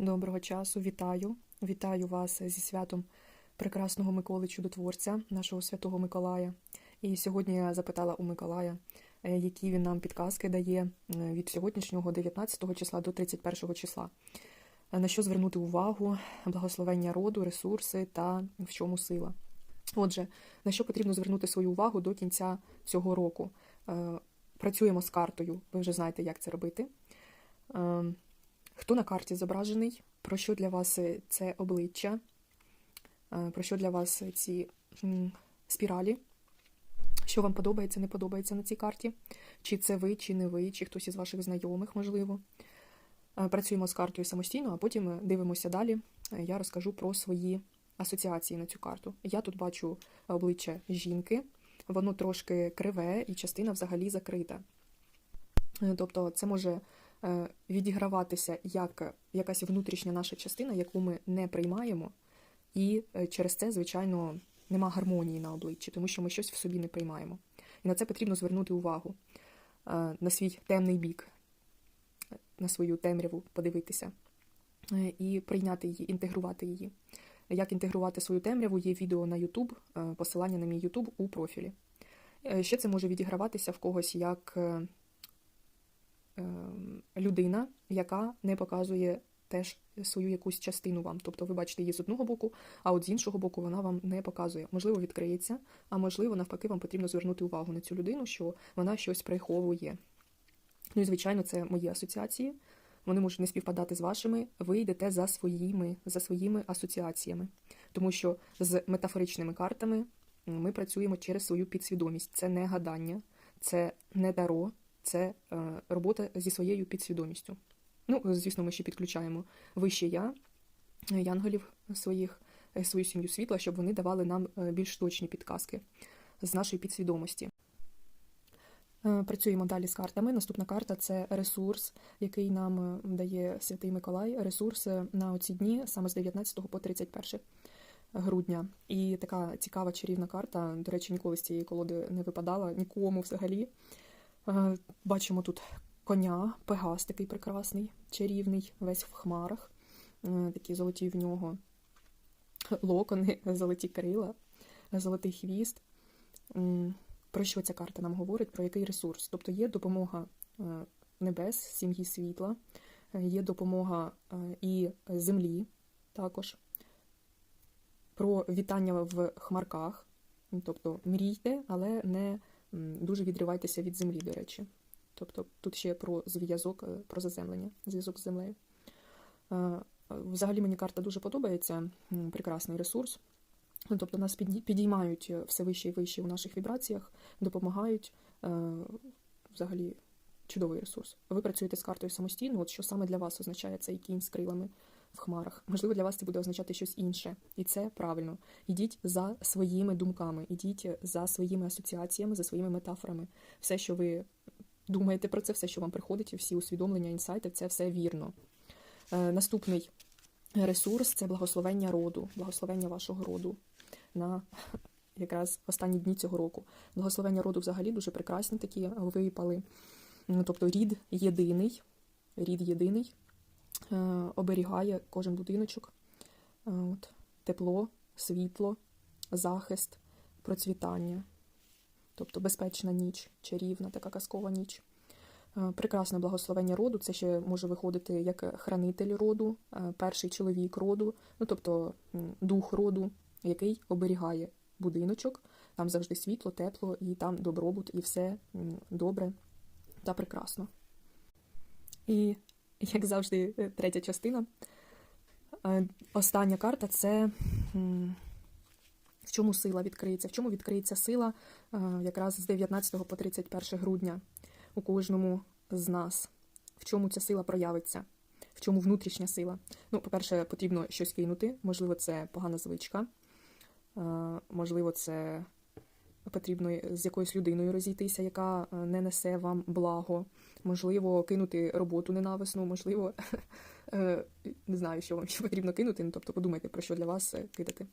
Доброго часу, вітаю. Вітаю вас зі святом прекрасного Миколи Чудотворця, нашого святого Миколая. І сьогодні я запитала у Миколая, е, які він нам підказки дає е, від сьогоднішнього 19 числа до 31 числа. Е, На що звернути увагу, благословення роду, ресурси та в чому сила. Отже, на що потрібно звернути свою увагу до кінця цього року? Працюємо з картою, ви вже знаєте, як це робити. Хто на карті зображений? Про що для вас це обличчя? Е, Про що для вас ці спіралі? Що вам подобається, не подобається на цій карті? Чи це ви, чи не ви, чи хтось із ваших знайомих, можливо. Е, Працюємо з картою самостійно, а потім е, дивимося далі. Я розкажу про свої асоціації на цю карту. Я тут бачу обличчя жінки, воно трошки криве і частина взагалі закрита. Тобто це може відіграватися як якась внутрішня наша частина, яку ми не приймаємо, і е, через це, звичайно, нема гармонії на обличчі, тому що ми щось в собі не приймаємо. І на це потрібно звернути увагу е, на свій темний бік, е, на свою темряву подивитися е, і прийняти її, інтегрувати її. Як інтегрувати свою темряву, є відео на е, посилання на мій YouTube у профілі. Е, Ще це може відіграватися в когось як е, е, людина, яка не показує теж свою якусь частину вам. Тобто ви бачите її з одного боку, а от з іншого боку вона вам не показує. Можливо, відкриється, а можливо, навпаки, вам потрібно звернути увагу на цю людину, що вона щось приховує. Ну і звичайно, це мої асоціації. Вони можуть не співпадати з вашими. Ви йдете за своїми, за своїми асоціаціями, тому що з метафоричними картами ми працюємо через свою підсвідомість. Це не гадання, це не даро, це е, робота зі своєю підсвідомістю. Ну, звісно, ми ще підключаємо вище я, е, янголів своїх, е, свою сім'ю світла, щоб вони давали нам більш точні підказки з нашої підсвідомості. Працюємо далі з картами. Наступна карта це ресурс, який нам дає Святий Миколай. Ресурс на оці дні саме з 19 по 31 грудня. І така цікава чарівна карта. До речі, ніколи з цієї колоди не випадала, нікому взагалі. Е, Бачимо тут коня, пегас такий прекрасний, чарівний, весь в хмарах. Е, Такі золоті в нього локони, золоті крила, золотий хвіст. Про що ця карта нам говорить? Про який ресурс? Тобто є допомога е, небес, сім'ї світла, є допомога і землі також. Про вітання в хмарках. Тобто мрійте, але не дуже відривайтеся від землі, до речі. Тобто тут ще про зв'язок, е, про заземлення, зв'язок з землею. Е, Взагалі мені карта дуже подобається, прекрасний ресурс. Ну, Тобто нас підіймають е, все вище і вище у наших вібраціях, допомагають. Е, Взагалі чудовий ресурс. Ви працюєте з картою самостійно, от що саме для вас означає цей кінь з крилами в хмарах. Можливо, для вас це буде означати щось інше, і це правильно. Ідіть за своїми думками, ідіть за своїми асоціаціями, за своїми метафорами. Все, що ви думаєте про це, все, що вам приходить, всі усвідомлення, інсайти, це все вірно. Е, Наступний ресурс це благословення роду, благословення вашого роду на якраз останні дні цього року. Благословення роду взагалі дуже прекрасні такі випали. Тобто рід єдиний, рід єдиний оберігає кожен будиночок. Е, От, тепло, світло, захист, процвітання. Тобто безпечна ніч, чарівна, така казкова ніч. Е, Прекрасне благословення роду. Це ще може виходити як хранитель роду, е, перший чоловік роду, ну тобто дух роду, який оберігає будиночок. Там завжди світло, тепло, і там добробут, і все добре та прекрасно. І, як завжди, е, третя частина. Е, Остання карта це в чому сила відкриється, в чому відкриється сила е, якраз з 19 по 31 грудня у кожному з нас. В чому ця сила проявиться, в чому внутрішня сила. Ну, по-перше, потрібно щось кинути. Можливо, це погана звичка, можливо, це потрібно з якоюсь людиною розійтися, яка е, не несе вам благо. Можливо, кинути роботу ненависну, можливо, е, не знаю, що вам ще потрібно кинути. Ну, тобто подумайте, про що для вас е, кидати.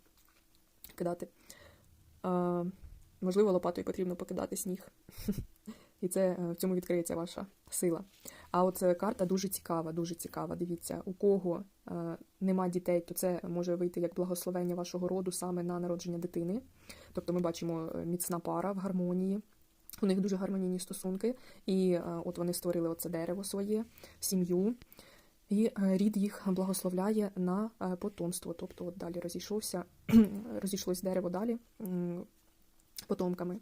кидати. Е, Можливо, лопатою потрібно покидати сніг. І це е, в цьому відкриється ваша сила. А от е, карта дуже цікава, дуже цікава. Дивіться, у кого е, нема дітей, то це може вийти як благословення вашого роду саме на народження дитини. Тобто ми бачимо е, міцна пара в гармонії. У них дуже гармонійні стосунки, і от вони створили оце дерево своє, сім'ю, і рід їх благословляє на потомство. Тобто, от далі розійшовся, розійшлось дерево далі потомками.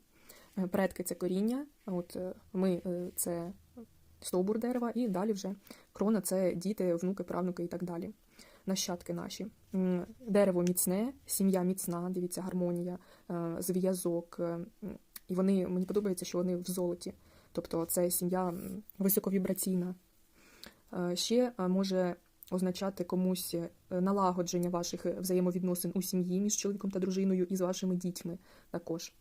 Предки це коріння, от ми це стовбур дерева, і далі вже крона це діти, внуки, правнуки і так далі. Нащадки наші. Дерево міцне, сім'я міцна, дивіться, гармонія, е, зв'язок. е, І вони мені подобається, що вони в золоті. Тобто це сім'я високовібраційна. Е, Ще може означати комусь налагодження ваших взаємовідносин у сім'ї між чоловіком та дружиною і з вашими дітьми також.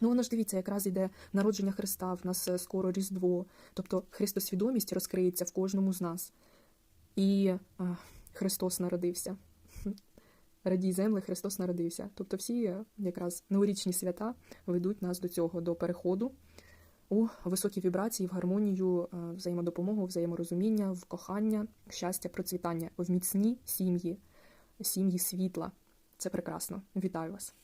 Ну, воно ж дивіться, якраз йде народження Христа, в нас е, скоро Різдво. Тобто Христосвідомість розкриється в кожному з нас. І е, Христос народився. Радій земли, Христос народився. Тобто всі е, якраз новорічні свята ведуть нас до цього, до переходу у високі вібрації, в гармонію, е, взаємодопомогу, взаєморозуміння, в кохання, щастя, процвітання, в міцні сім'ї, сім'ї світла. Це прекрасно. Вітаю вас!